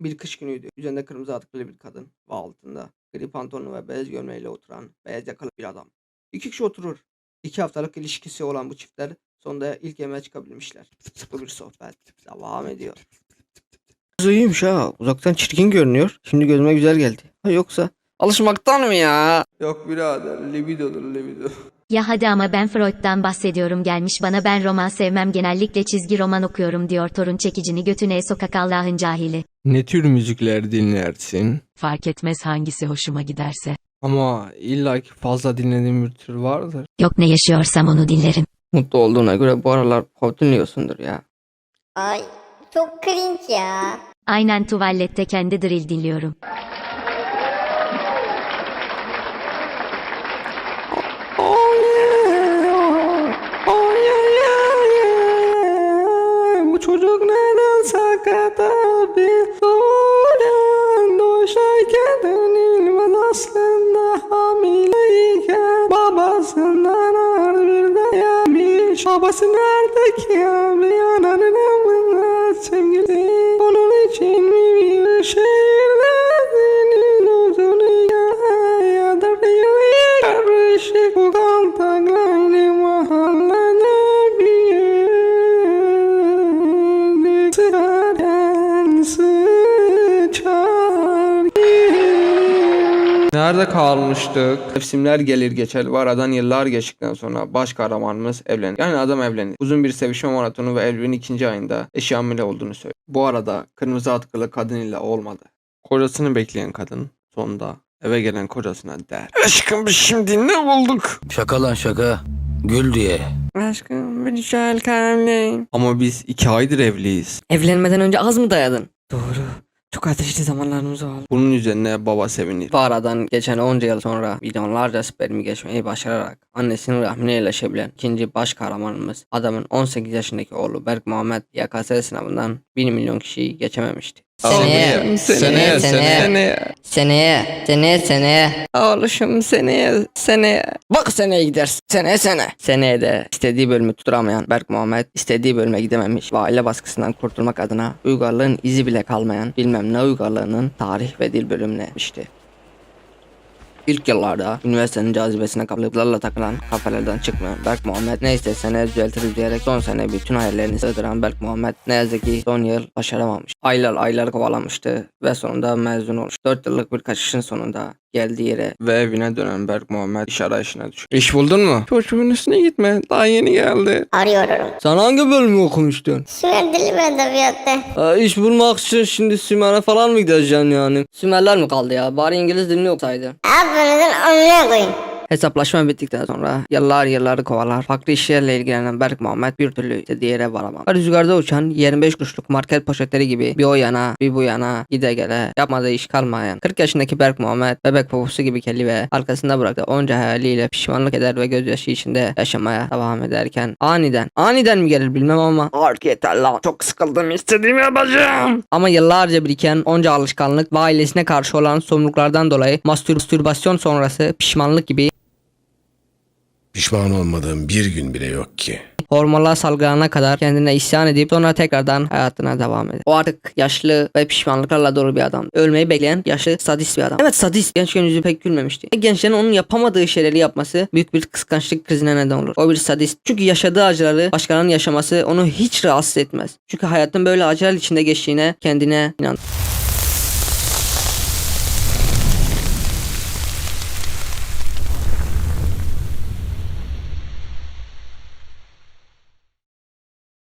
Bir kış günüydü. Üzerinde kırmızı atkılı bir kadın ve altında gri pantolonu ve beyaz gömleğiyle oturan beyaz yakalı bir adam. İki kişi oturur. İki haftalık ilişkisi olan bu çiftler sonunda ilk yemeğe çıkabilmişler. Sıkı bir sohbet devam ediyor. Kız iyiymiş ha. Uzaktan çirkin görünüyor. Şimdi gözüme güzel geldi. Ha yoksa alışmaktan mı ya? Yok birader libidodur libido. Ya hadi ama ben Freud'dan bahsediyorum gelmiş bana ben roman sevmem genellikle çizgi roman okuyorum diyor torun çekicini götüne sokak Allah'ın cahili. Ne tür müzikler dinlersin? Fark etmez hangisi hoşuma giderse. Ama illaki fazla dinlediğim bir tür vardır. Yok ne yaşıyorsam onu dinlerim. Mutlu olduğuna göre bu aralar pop dinliyorsundur ya. Ay çok cringe ya. Aynen tuvalette kendi drill dinliyorum. Abi? Doğuran doşayken denilmez aslında hamileyken Babasından ağır bir dayamış Babası nerede ki abi? Ananın Nerede kalmıştık? Mevsimler gelir geçer ve aradan yıllar geçtikten sonra baş kahramanımız evlenir. Yani adam evlenir. Uzun bir sevişme maratonu ve evliliğin ikinci ayında eşi hamile olduğunu söylüyor. Bu arada kırmızı atkılı kadın ile olmadı. Kocasını bekleyen kadın sonunda eve gelen kocasına der. Aşkım biz şimdi ne bulduk? Şaka lan şaka. Gül diye. Aşkım bir kalemleyim. Ama biz iki aydır evliyiz. Evlenmeden önce az mı dayadın? Doğru. Çok ateşli zamanlarımız oldu. Bunun üzerine baba sevinir. Bu aradan geçen onca yıl sonra milyonlarca spermi geçmeyi başararak annesinin rahmine yerleşebilen ikinci baş kahramanımız adamın 18 yaşındaki oğlu Berk Muhammed YKS sınavından 1 milyon kişiyi geçememişti. Seneye, seneye, seneye. seneye. Seneye, seneye, seneye. Oğluşum seneye, seneye. Bak seneye gidersin. Seneye sene. Seneye de istediği bölümü tutturamayan Berk Muhammed istediği bölüme gidememiş ve aile baskısından kurtulmak adına uygarlığın izi bile kalmayan bilmem ne uygarlığının tarih ve dil bölümüne gitmişti. İlk yıllarda üniversitenin cazibesine kapılıplarla takılan kafelerden çıkmayan Berk Muhammed ne istesene düzeltiriz diyerek son sene bütün hayallerini sığdıran Berk Muhammed ne yazık ki son yıl başaramamış. Aylar aylar kovalamıştı ve sonunda mezun olmuş. 4 yıllık bir kaçışın sonunda geldiği yere ve evine dönen Berk Muhammed iş arayışına düştü. İş buldun mu? Çocuğun üstüne gitme. Daha yeni geldi. Arıyorum. Sen hangi bölümü okumuştun? Sümer dili ve edebiyatı. Aa, iş bulmak için şimdi Sümer'e falan mı gideceksin yani? Sümerler mi kaldı ya? Bari İngiliz dilini okusaydı. Hepinizin önüne koyun. Hesaplaşma bittikten sonra yıllar yılları kovalar. Farklı işlerle ilgilenen Berk Muhammed bir türlü istediği yere varamam. Rüzgarda uçan 25 kuruşluk market poşetleri gibi bir o yana bir bu yana gide gele yapmadığı iş kalmayan 40 yaşındaki Berk Muhammed bebek poposu gibi kelli ve arkasında bıraktığı onca hayaliyle pişmanlık eder ve gözyaşı içinde yaşamaya devam ederken aniden aniden mi gelir bilmem ama artık yeter lan çok sıkıldım istediğimi yapacağım. Ama yıllarca biriken onca alışkanlık ve ailesine karşı olan sorumluluklardan dolayı mastürbasyon sonrası pişmanlık gibi Pişman olmadığım bir gün bile yok ki. hormonlar salgılanana kadar kendine isyan edip sonra tekrardan hayatına devam eder. O artık yaşlı ve pişmanlıklarla dolu bir adam. Ölmeyi bekleyen yaşlı sadist bir adam. Evet sadist. Gençken yüzü pek gülmemişti. Gençlerin onun yapamadığı şeyleri yapması büyük bir kıskançlık krizine neden olur. O bir sadist. Çünkü yaşadığı acıları başkalarının yaşaması onu hiç rahatsız etmez. Çünkü hayatın böyle acılar içinde geçtiğine kendine inan.